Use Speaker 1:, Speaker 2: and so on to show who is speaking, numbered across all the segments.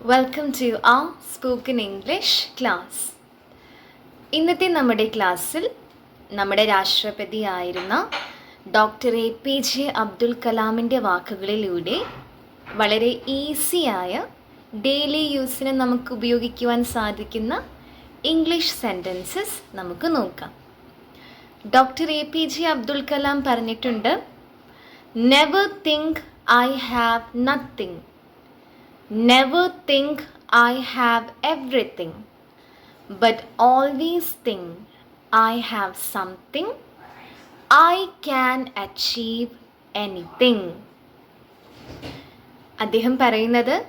Speaker 1: Welcome to a spoken English class ഇന്നത്തെ നമ്മുടെ ക്ലാസ്സിൽ നമ്മുടെ രാഷ്ട്രപതി ആയിരുന്ന doctor A P J Abdul കലാമിന്റെ വാക്കുകളിലൂടെ വളരെ ഈസിയായ ഡെയിലി യൂസിന് നമുക്ക് ഉപയോഗിക്കുവാൻ സാധിക്കുന്ന ഇംഗ്ലീഷ് സെന്റൻസസ് നമുക്ക് നോക്കാം. Doctor A P J Abdul Kalam പറഞ്ഞിട്ടുണ്ട് never think I have nothing Never think I have everything, but always think I have something. I can achieve anything അദ്ദേഹം പറയുന്നത്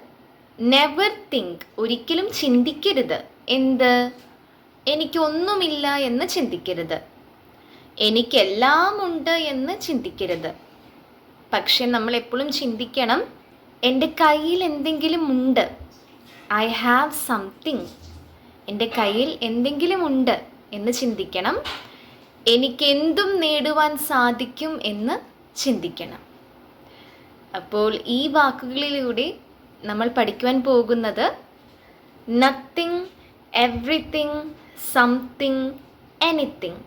Speaker 1: നെവർ തിങ്ക് ഒരിക്കലും ചിന്തിക്കരുത്. എന്ത്? എനിക്കൊന്നുമില്ല എന്ന് ചിന്തിക്കരുത്. എനിക്കെല്ലാം ഉണ്ട് എന്ന് ചിന്തിക്കരുത്. പക്ഷെ നമ്മൾ എപ്പോഴും ചിന്തിക്കണം എന്റെ കയ്യിൽ എന്തെങ്കിലും ഉണ്ട്. ഐ ഹാവ് സംതിങ് എന്റെ കയ്യിൽ എന്തെങ്കിലും ഉണ്ട് എന്ന് ചിന്തിക്കണം. എനിക്കെന്തും നേടുവാൻ സാധിക്കും എന്ന് ചിന്തിക്കണം. അപ്പോൾ ഈ വാക്കുകളിലൂടെ നമ്മൾ പഠിക്കുവാൻ പോകുന്നത് നത്തിങ് എവ്രിതിങ് സംതിങ് എനിത്തിങ്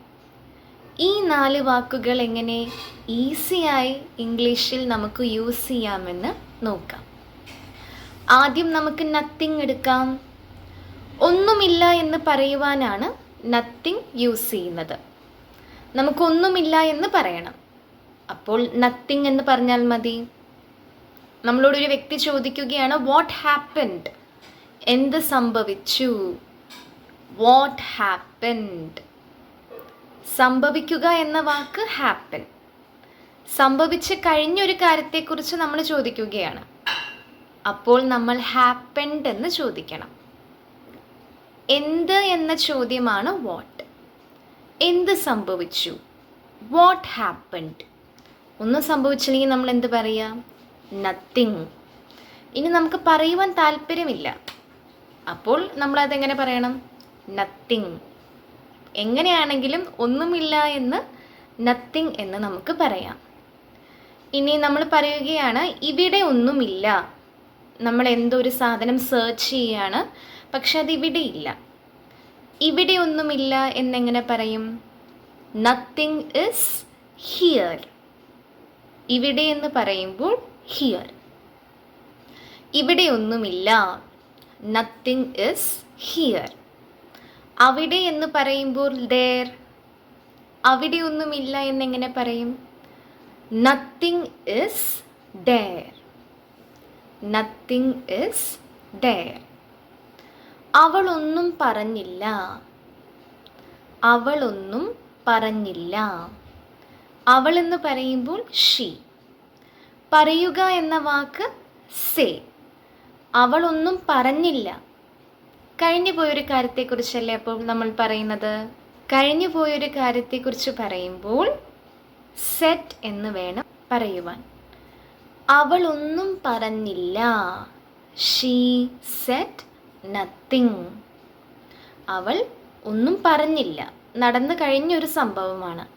Speaker 1: ഈ നാല് വാക്കുകൾ എങ്ങനെ ഈസിയായി ഇംഗ്ലീഷിൽ നമുക്ക് യൂസ് ചെയ്യാമെന്ന് നോക്കാം. ആദ്യം നമുക്ക് നത്തിങ് എടുക്കാം. ഒന്നുമില്ല എന്ന് പറയുവാനാണ് നത്തിങ് യൂസ് ചെയ്യുന്നത്. നമുക്കൊന്നുമില്ല എന്ന് പറയണം. അപ്പോൾ നത്തിങ് എന്ന് പറഞ്ഞാൽ മതി. നമ്മളോടൊരു വ്യക്തി ചോദിക്കുകയാണ് വാട്ട് ഹാപ്പൻഡ് എന്ത് സംഭവിച്ചു? വാട്ട് ഹാപ്പൻഡ് സംഭവിക്കുക എന്ന വാക്ക് ഹാപ്പൻ സംഭവിച്ച് കഴിഞ്ഞൊരു കാര്യത്തെക്കുറിച്ച് നമ്മൾ ചോദിക്കുകയാണ്. അപ്പോൾ നമ്മൾ ഹാപ്പൻഡ് എന്ന് ചോദിക്കണം. എന്ത് എന്ന ചോദ്യമാണ് വാട്ട് എന്ത് സംഭവിച്ചു? വാട്ട് ഹാപ്പൻഡ് ഒന്നും സംഭവിച്ചില്ലെങ്കിൽ നമ്മൾ എന്ത് പറയുക നത്തിങ് ഇനി നമുക്ക് പറയുവാൻ താല്പര്യമില്ല. അപ്പോൾ നമ്മൾ അതെങ്ങനെ പറയണം? നത്തിങ് എങ്ങനെയാണെങ്കിലും ഒന്നുമില്ല എന്ന് നത്തിങ് എന്ന് നമുക്ക് പറയാം. ഇനി നമ്മൾ പറയുകയാണ് ഇവിടെ ഒന്നുമില്ല. നമ്മൾ എന്തോ ഒരു സാധനം സെർച്ച് ചെയ്യുകയാണ് പക്ഷെ അത് ഇവിടെ ഇല്ല. ഇവിടെ ഒന്നുമില്ല എന്നെങ്ങനെ പറയും? നത്തിങ് ഇസ് ഹിയർ ഇവിടെ എന്ന് പറയുമ്പോൾ ഹിയർ ഇവിടെ ഒന്നുമില്ല. നത്തിങ് ഇസ് ഹിയർ അവിടെ എന്ന് പറയുമ്പോൾ ദേർ അവിടെ ഒന്നുമില്ല എന്നെങ്ങനെ പറയും? Nothing is there nothing is there അവളൊന്നും പറഞ്ഞില്ല. അവളൊന്നും പറഞ്ഞില്ല. അവൾ എന്ന് പറയുമ്പോൾ ഷീ പറയുക എന്ന വാക്ക് സേ അവളൊന്നും പറഞ്ഞില്ല. കഴിഞ്ഞു പോയൊരു കാര്യത്തെക്കുറിച്ചല്ലേ അപ്പോൾ നമ്മൾ പറയുന്നത്? കഴിഞ്ഞു പോയൊരു കാര്യത്തെക്കുറിച്ച് പറയുമ്പോൾ സെറ്റ് എന്ന് വേണം പറയുവാൻ. അവളൊന്നും പറഞ്ഞില്ല. ഷീ സെറ്റ് നത്തിങ് അവൾ ഒന്നും പറഞ്ഞില്ല. നടന്നു കഴിഞ്ഞൊരു സംഭവമാണ്.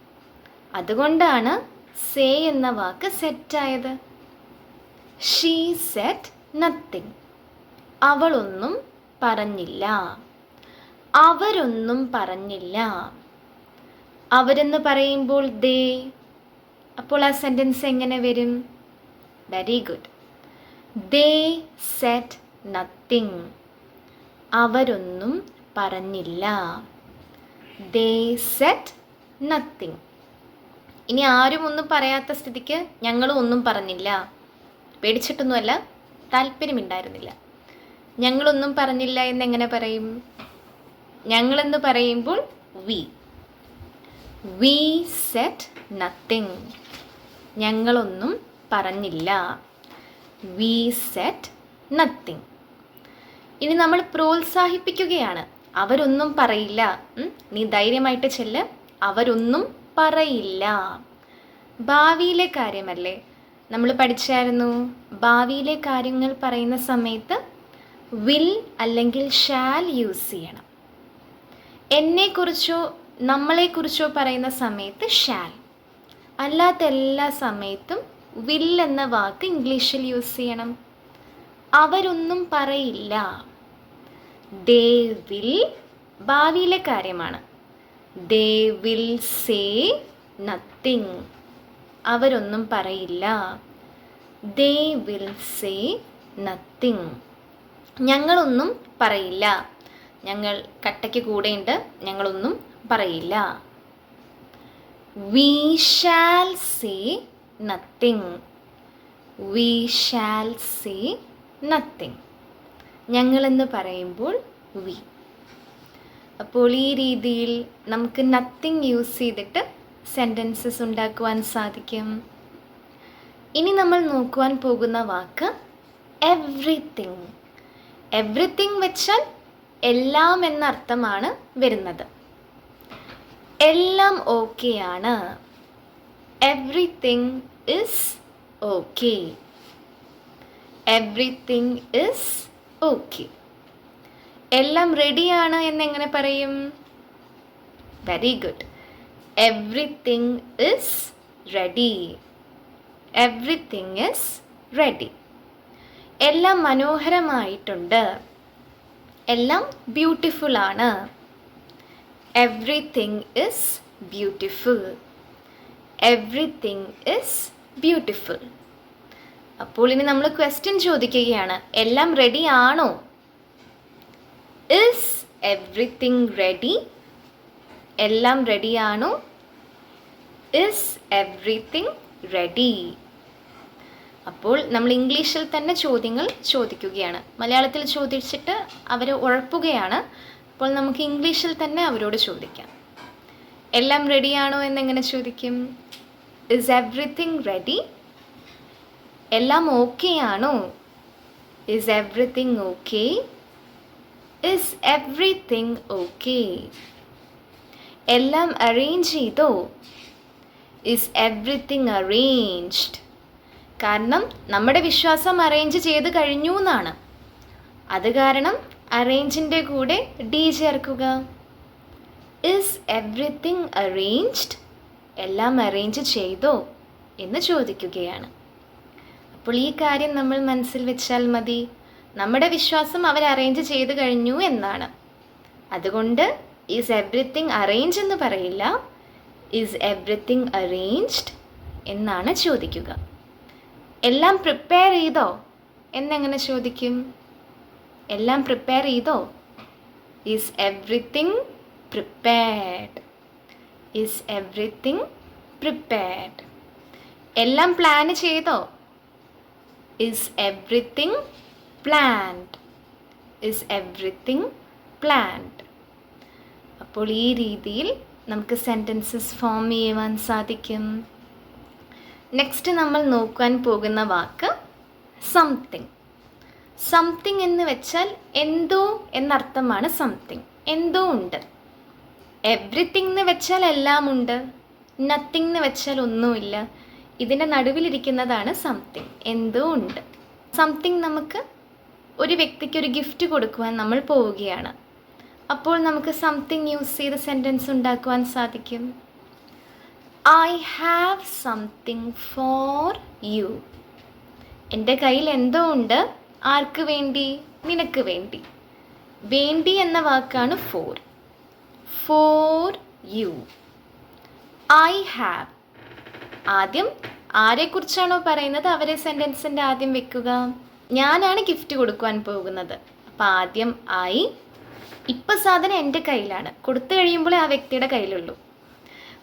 Speaker 1: അതുകൊണ്ടാണ് സേ എന്ന വാക്ക് സെറ്റായത്. ഷീ സെറ്റ് നത്തിങ് അവളൊന്നും പറഞ്ഞില്ല. അവരൊന്നും പറഞ്ഞില്ല. അവരെന്ന് പറയുമ്പോൾ ദേ അപ്പോൾ ആ സെന്റൻസ് എങ്ങനെ വരും? Very good they said nothing അവരൊന്നും പറഞ്ഞില്ല. ദേ സെറ്റ് നത്തിങ് ഇനി ആരും ഒന്നും പറയാത്ത സ്ഥിതിക്ക് ഞങ്ങളും ഒന്നും പറഞ്ഞില്ല. പേടിച്ചിട്ടൊന്നുമല്ല താല്പര്യമുണ്ടായിരുന്നില്ല. ഞങ്ങളൊന്നും പറഞ്ഞില്ല എന്നെങ്ങനെ പറയും? ഞങ്ങളെന്ന് പറയുമ്പോൾ വി വി സെറ്റ് നത്തിങ് ഞങ്ങളൊന്നും പറഞ്ഞില്ല. വി സെറ്റ് നത്തിങ് ഇനി നമ്മൾ പ്രോത്സാഹിപ്പിക്കുകയാണ്. അവരൊന്നും പറയില്ല. നീ ധൈര്യമായിട്ട് ചെല്ല്. അവരൊന്നും പറയില്ല. ഭാവിയിലെ കാര്യമല്ലേ? നമ്മൾ പഠിച്ചായിരുന്നു. ഭാവിയിലെ കാര്യങ്ങൾ പറയുന്ന സമയത്ത് വിൽ അല്ലെങ്കിൽ ഷാൽ യൂസ് ചെയ്യണം. എന്നെക്കുറിച്ചോ നമ്മളെക്കുറിച്ചോ പറയുന്ന സമയത്ത് ഷാൽ അല്ലാത്ത എല്ലാ സമയത്തും വിൽ എന്ന വാക്ക് ഇംഗ്ലീഷിൽ യൂസ് ചെയ്യണം. അവരൊന്നും പറയില്ല. ദേ വിൽ ഭാവിയിലെ കാര്യമാണ്. ദേ വിൽ സേ നത്തിങ് അവരൊന്നും പറയില്ല. ദേ വിൽ സേ നത്തിങ് ഞങ്ങളൊന്നും പറയില്ല. ഞങ്ങൾ കട്ടയ്ക്ക് കൂടെയുണ്ട്. ഞങ്ങളൊന്നും പറയില്ല. We shall say nothing we shall say nothing ഞങ്ങളെന്ന് പറയുമ്പോൾ വി അപ്പോൾ ഈ രീതിയിൽ നമുക്ക് നത്തിങ് യൂസ് ചെയ്തിട്ട് സെന്റൻസസ് ഉണ്ടാക്കുവാൻ സാധിക്കും. ഇനി നമ്മൾ നോക്കുവാൻ പോകുന്ന വാക്ക് എവ്രിത്തിങ് എവ്രിത്തിങ് വെച്ചാൽ എല്ലാം എന്നർത്ഥമാണ് വരുന്നത്. എല്ലാം ഓക്കെയാണ് everything is okay everything is okay എല്ലാം റെഡിയാണ് എന്നെങ്ങനെ പറയും? Very good everything is ready everything is ready എല്ലാം മനോഹരമായിട്ടുണ്ട്. എല്ലാം ബ്യൂട്ടിഫുൾ ആണ്. Everything is beautiful everything is beautiful അപ്പോൾ ഇനി നമ്മൾ ക്വസ്റ്റ്യൻ ചോദിക്കുകയാണ്. എല്ലാം റെഡി ആണോ? ഇസ് എവ്രിതിങ് റെഡി എല്ലാം റെഡിയാണോ ഇസ് എവ്രിതിങ് റെഡി അപ്പോൾ നമ്മൾ ഇംഗ്ലീഷിൽ തന്നെ ചോദ്യങ്ങൾ ചോദിക്കുകയാണ്. മലയാളത്തിൽ ചോദിച്ചിട്ട് അവർ ഉഴപ്പുകയാണ് അപ്പോൾ നമുക്ക് ഇംഗ്ലീഷിൽ തന്നെ അവരോട് ചോദിക്കാം. എല്ലാം റെഡിയാണോ എന്നെങ്ങനെ ചോദിക്കും? ഇസ് എവ്രിതിങ് റെഡി എല്ലാം ഓക്കെ ആണോ is everything okay is everything okay എല്ലാം അറേഞ്ച് ചെയ്തോ? ഇസ് എവ്രിതിങ് അറേഞ്ച്ഡ് കാരണം നമ്മുടെ വിശ്വാസം അറേഞ്ച് ചെയ്ത് കഴിഞ്ഞു എന്നാണ് അത് കാരണം അറേഞ്ചിന്റെ കൂടെ ഡി ചേർക്കുക. ഇസ് എവ്രിതിങ് അറേഞ്ച്ഡ് എല്ലാം അറേഞ്ച് ചെയ്തോ? എന്ന് ചോദിക്കുകയാണ്. അപ്പോൾ ഈ കാര്യം നമ്മൾ മനസ്സിൽ വെച്ചാൽ മതി. നമ്മുടെ വിശ്വാസം അവർ അറേഞ്ച് ചെയ്ത് കഴിഞ്ഞു എന്നാണ്. അതുകൊണ്ട് ഈസ് എവ്രിതിങ് അറേഞ്ച് എന്ന് പറയില്ല. ഈസ് എവ്രിതിങ് അറേഞ്ച്ഡ് എന്നാണ് ചോദിക്കുക. എല്ലാം പ്രിപ്പയർ ചെയ്തോ? എന്നെങ്ങനെ ചോദിക്കും? എല്ലാം പ്രിപ്പയർ ചെയ്തോ? Is everything prepared is everything prepared എല്ലാം പ്ലാൻ ചെയ്തോ? Is everything planned is everything planned അപ്പോൾ ഈ രീതിയിൽ നമുക്ക് സെന്റൻസസ് ഫോം ചെയ്യുവാൻ സാധിക്കും. നെക്സ്റ്റ് നമ്മൾ നോക്കാൻ പോകുന്ന വാക്ക് സംതിങ് സംതിങ് എന്ന് വെച്ചാൽ എന്തോ എന്നർത്ഥമാണ് സംതിങ് എന്തോ ഉണ്ട്. എവ്രിതിങ് എന്ന് വെച്ചാൽ എല്ലാം ഉണ്ട്. നത്തിങ് എന്ന് വെച്ചാൽ ഒന്നുമില്ല. ഇതിന്റെ നടുവിലിരിക്കുന്നതാണ് സംതിങ് എന്തോ ഉണ്ട്. സംതിങ് നമുക്ക് ഒരു വ്യക്തിക്ക് ഒരു ഗിഫ്റ്റ് കൊടുക്കുവാൻ നമ്മൾ പോവുകയാണ്. അപ്പോൾ നമുക്ക് സംതിങ് യൂസ് ചെയ്ത് സെന്റൻസ് ഉണ്ടാക്കുവാൻ സാധിക്കും. I have something for you എന്റെ കയ്യിൽ എന്തോ ഉണ്ട്? ആർക്ക് വേണ്ടി? നിനക്ക് വേണ്ടി. വേണ്ടി എന്ന വാക്കാണ് for for you I have ആദ്യം ആരെക്കുറിച്ചാണോ പറയുന്നത്? അവരെ സെന്റൻസിന്റെ ആദ്യം വെക്കുക. ഞാനാണ് ഗിഫ്റ്റ് കൊടുക്കുവാൻ പോകുന്നത്. അപ്പം ആദ്യം ഐ ഇപ്പം സാധനം എന്റെ കയ്യിലാണ്. കൊടുത്തു കഴിയുമ്പോൾ ആ വ്യക്തിയുടെ കയ്യിലുള്ളൂ.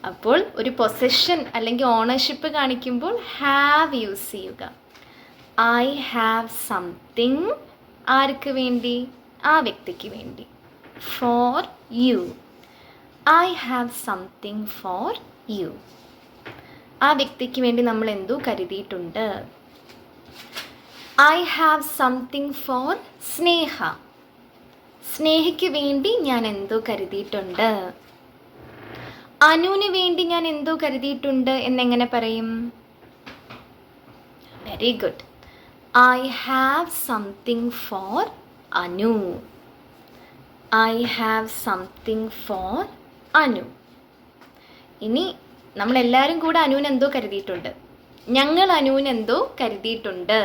Speaker 1: അപ്പോൾ ഒരു പൊസഷൻ അല്ലെങ്കിൽ ഓണർഷിപ്പ് കാണിക്കുമ്പോൾ ഹാവ് യൂസ് ചെയ്യുക. ഐ ഹാവ് സംതിങ് ആർക്ക് വേണ്ടി? ആ വ്യക്തിക്ക് വേണ്ടി. For you I have something for you ആ വ്യക്തിക്ക് വേണ്ടി നമ്മൾ എന്തോ കരുതിയിട്ടുണ്ട്? I have something for Sneha. സ്നേഹയ്ക്ക് വേണ്ടി ഞാൻ എന്തോ കരുതിയിട്ടുണ്ട്? അനുവിന് വേണ്ടി ഞാൻ എന്തോ കരുതിയിട്ടുണ്ട് എന്നെങ്ങനെ പറയും? Very good I have something for Anu I have something for Anu ഇനി നമ്മളെല്ലാവരും കൂടെ അനുവിന് എന്തോ കരുതിയിട്ടുണ്ട്. ഞങ്ങൾ അനുവിന് എന്തോ കരുതിയിട്ടുണ്ട്.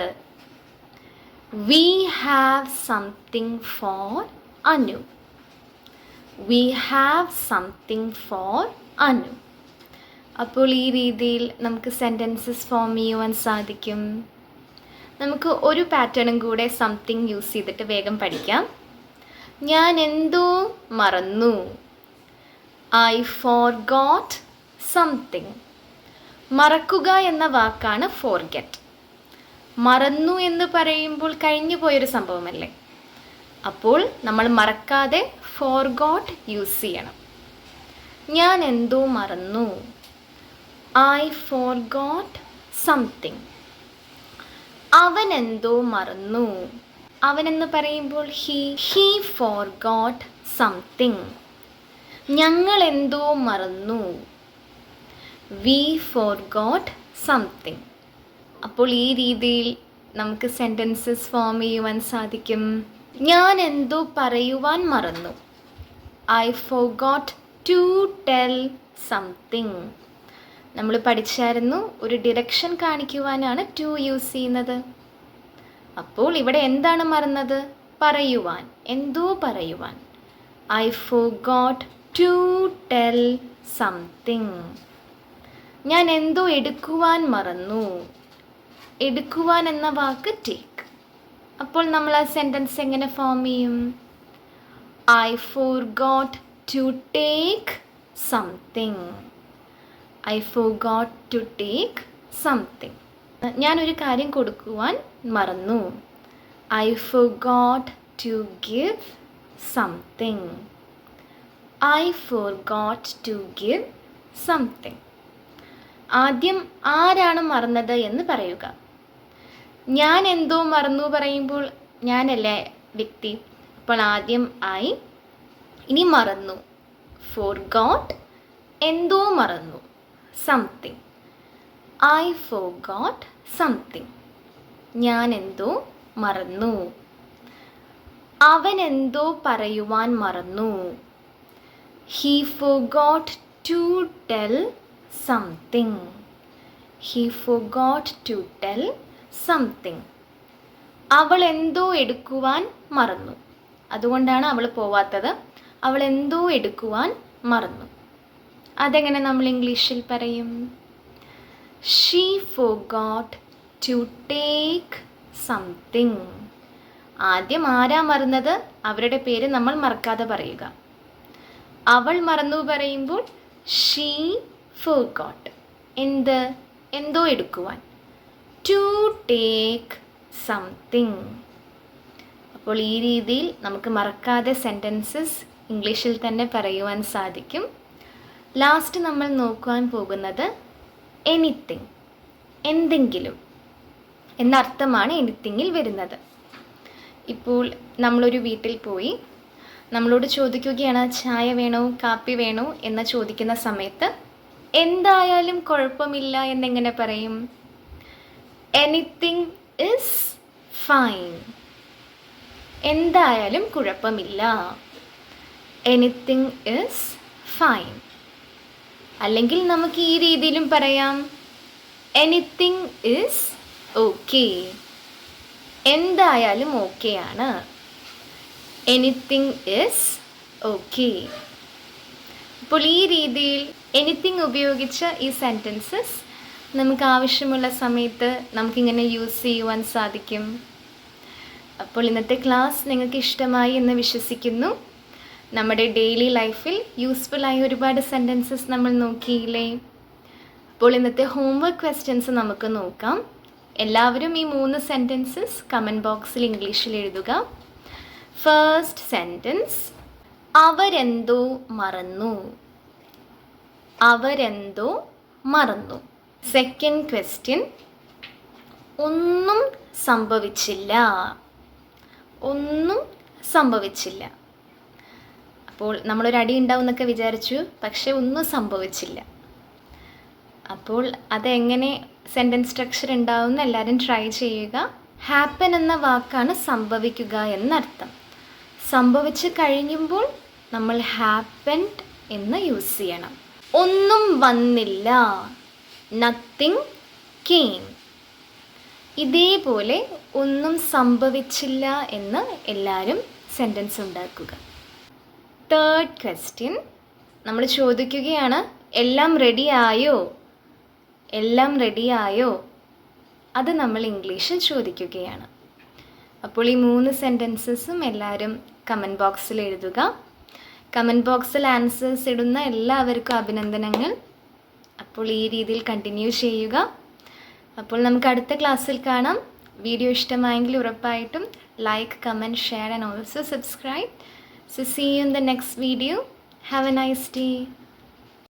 Speaker 1: We have something for Anu we have something for Anu അപ്പോൾ ഈ രീതിയിൽ നമുക്ക് സെന്റൻസസ് ഫോം ചെയ്യുവാൻ സാധിക്കും. നമുക്ക് ഒരു പാറ്റേണും കൂടെ സംതിങ് യൂസ് ചെയ്തിട്ട് വേഗം പഠിക്കാം. ഞാൻ എന്തോ മറന്നു. ഐ ഫോർ ഗോട്ട് സംതിങ് മറക്കുക എന്ന വാക്കാണ് ഫോർ ഗെറ്റ് മറന്നു എന്ന് പറയുമ്പോൾ കഴിഞ്ഞു പോയൊരു സംഭവമല്ലേ? അപ്പോൾ നമ്മൾ മറക്കാതെ ഫോർ ഗോട്ട് യൂസ് ചെയ്യണം. ഞാൻ എന്തോ മറന്നു. ഐ ഫോർ ഗോട്ട് സംതിങ് അവൻ എന്തോ മറന്നു. അവനെന്ന് പറയുമ്പോൾ ഹി ഹീ ഫോർഗോട്ട് സംതിങ് ഞങ്ങൾ എന്തോ മറന്നു. വി ഫോർ ഗോട്ട് സംതിങ് അപ്പോൾ ഈ രീതിയിൽ നമുക്ക് സെന്റൻസസ് ഫോം ചെയ്യുവാൻ സാധിക്കും. ഞാൻ എന്തോ പറയുവാൻ മറന്നു. I forgot to tell something നമ്മൾ പഠിച്ചായിരുന്നു ഒരു ഡിറക്ഷൻ കാണിക്കുവാനാണ് ടു യൂസ് ചെയ്യുന്നത്. അപ്പോൾ ഇവിടെ എന്താണ് മറന്നത്? പറയുവാൻ. എന്തോ പറയുവാൻ. I forgot to tell something ഞാൻ എന്തോ എടുക്കുവാൻ മറന്നു. എടുക്കുവാൻ എന്ന വാക്ക് ടേക്ക് അപ്പോൾ നമ്മൾ ആ സെന്റൻസ് എങ്ങനെ ഫോം ചെയ്യും? I forgot to take something I forgot to take something ഞാനൊരു കാര്യം കൊടുക്കുവാൻ മറന്നു. I forgot to give something I forgot to give something ആദ്യം ആരാണ് മറന്നത് എന്ന് പറയുക. ഞാൻ എന്തോ മറന്നു പറയുമ്പോൾ ഞാനല്ലേ വ്യക്തി? അപ്പോൾ ആദ്യം ഐ ഇനി മറന്നു. ഫോർ ഗോട്ട് എന്തോ മറന്നു. Something I forgot something ഞാൻ എന്തോ മറന്നു. അവൻ എന്തോ പറയുവാൻ മറന്നു. He forgot to tell something he forgot to tell something അവൾ എന്തോ എടുക്കുവാൻ മറന്നു. അതുകൊണ്ടാണ് അവൾ പോവാത്തത്. അവൾ എന്തോ എടുക്കുവാൻ മറന്നു. അതെങ്ങനെ നമ്മൾ ഇംഗ്ലീഷിൽ പറയും? ഷീ ഫോ ഗോട്ട് ടു ടേക്ക് സംതിങ് ആദ്യം ആരാ മറന്നത്? അവരുടെ പേര് നമ്മൾ മറക്കാതെ പറയുക. അവൾ മറന്നു പറയുമ്പോൾ ഷീ ഫോ ഗോട്ട് എന്ത്? എന്തോ എടുക്കുവാൻ. ടു ടേക്ക് സംതിങ് അപ്പോൾ ഈ രീതിയിൽ നമുക്ക് മറക്കാതെ സെന്റൻസസ് ഇംഗ്ലീഷിൽ തന്നെ പറയുവാൻ സാധിക്കും. ലാസ്റ്റ് നമ്മൾ നോക്കുവാൻ പോകുന്നത് എനിത്തിങ് എന്തെങ്കിലും എന്നർത്ഥമാണ് എനിത്തിങ്ങിൽ വരുന്നത്. ഇപ്പോൾ നമ്മളൊരു വീട്ടിൽ പോയി നമ്മളോട് ചോദിക്കുകയാണ് ചായ വേണോ കാപ്പി വേണോ എന്ന് ചോദിക്കുന്ന സമയത്ത് എന്തായാലും കുഴപ്പമില്ല എന്നെങ്ങനെ പറയും? എനിത്തിങ് ഇസ് ഫൈൻ എന്തായാലും കുഴപ്പമില്ല. എനിത്തിങ് ഇസ് ഫൈൻ അല്ലെങ്കിൽ നമുക്ക് ഈ രീതിയിലും പറയാം. എനിത്തിങ് ഇസ് ഓക്കെ എന്തായാലും ഓക്കെയാണ് എനിത്തിങ് ഇസ് ഓക്കെ അപ്പോൾ ഈ രീതിയിൽ എനിത്തിങ് ഉപയോഗിച്ച ഈ സെന്റൻസസ് നമുക്ക് ആവശ്യമുള്ള സമയത്ത് നമുക്കിങ്ങനെ യൂസ് ചെയ്യുവാൻ സാധിക്കും. അപ്പോൾ ഇന്നത്തെ ക്ലാസ് നിങ്ങൾക്ക് ഇഷ്ടമായി എന്ന് വിശ്വസിക്കുന്നു. നമ്മുടെ ഡെയിലി ലൈഫിൽ യൂസ്ഫുള്ളായ ഒരുപാട് സെന്റൻസസ് നമ്മൾ നോക്കിയില്ലേ? അപ്പോൾ ഇന്നത്തെ ഹോംവർക്ക് ക്വസ്റ്റ്യൻസ് നമുക്ക് നോക്കാം. എല്ലാവരും ഈ മൂന്ന് സെന്റൻസസ് കമന്റ് ബോക്സിൽ ഇംഗ്ലീഷിൽ എഴുതുക. ഫസ്റ്റ് സെന്റൻസ് അവരെന്തോ മറന്നു. അവരെന്തോ മറന്നു. സെക്കൻഡ് ക്വസ്റ്റ്യൻ ഒന്നും സംഭവിച്ചില്ല. ഒന്നും സംഭവിച്ചില്ല. അപ്പോൾ നമ്മളൊരു അടി ഉണ്ടാവും എന്നൊക്കെ വിചാരിച്ചു പക്ഷെ ഒന്നും സംഭവിച്ചില്ല. അപ്പോൾ അതെങ്ങനെ സെന്റൻസ് സ്ട്രക്ചർ ഉണ്ടാവും എന്ന് എല്ലാവരും ട്രൈ ചെയ്യുക. ഹാപ്പൻ എന്ന വാക്കാണ് സംഭവിക്കുക എന്നർത്ഥം. സംഭവിച്ച് കഴിയുമ്പോൾ നമ്മൾ ഹാപ്പൻഡ് എന്ന് യൂസ് ചെയ്യണം. ഒന്നും വന്നില്ല. നത്തിങ് കെയിം ഇതേപോലെ ഒന്നും സംഭവിച്ചില്ല എന്ന് എല്ലാവരും സെന്റൻസ് ഉണ്ടാക്കുക. തേർഡ് ക്വസ്റ്റ്യൻ നമ്മൾ ചോദിക്കുകയാണ് എല്ലാം റെഡി ആയോ? എല്ലാം റെഡി ആയോ? അത് നമ്മൾ ഇംഗ്ലീഷിൽ ചോദിക്കുകയാണ്. അപ്പോൾ ഈ മൂന്ന് സെന്റൻസസും എല്ലാവരും കമന്റ് ബോക്സിൽ എഴുതുക. കമന്റ് ബോക്സിൽ ആൻസേഴ്സ് ഇടുന്ന എല്ലാവർക്കും അഭിനന്ദനങ്ങൾ. അപ്പോൾ ഈ രീതിയിൽ കണ്ടിന്യൂ ചെയ്യുക. അപ്പോൾ നമുക്ക് അടുത്ത ക്ലാസ്സിൽ കാണാം. വീഡിയോ ഇഷ്ടമായെങ്കിൽ ഉറപ്പായിട്ടും like comment share and also subscribe So see you in the next video. Have a nice day.